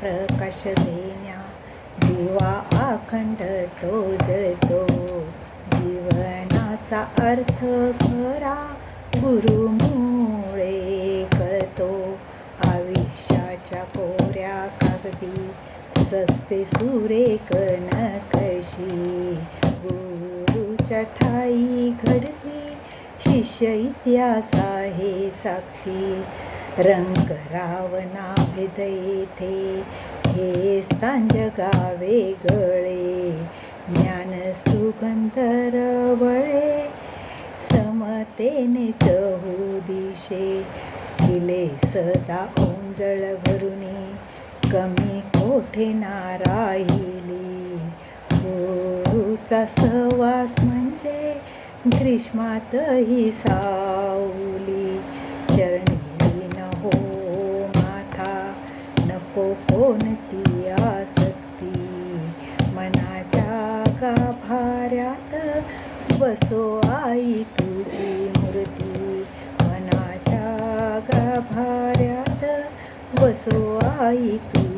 प्रकाश देण्या दिवा अखंड तो जळतो. जीवनाचा अर्थ खरा गुरुमुळे कळतो. आयुष्याच्या कोऱ्या कागदी सस्ते सुरेख नकशी गुरुच्या ठाई घडती शिष्य इतिहास आहे साक्षी. रंग रावणा भेद येथे हे स्थान जगावे गळे ज्ञान सुगंध रवळे समतेने चहू दिशे दिले सदा ओंजळ भरुणी कमी कोठे ना राहिली गुरुचा म्हणजे ग्रीष्मातही सा नको कोणती आसक्ती मनाच्या गाभाऱ्यात बसो आई तुझी मूर्ती. मनाच्या गाभाऱ्यात बसो आई तुझी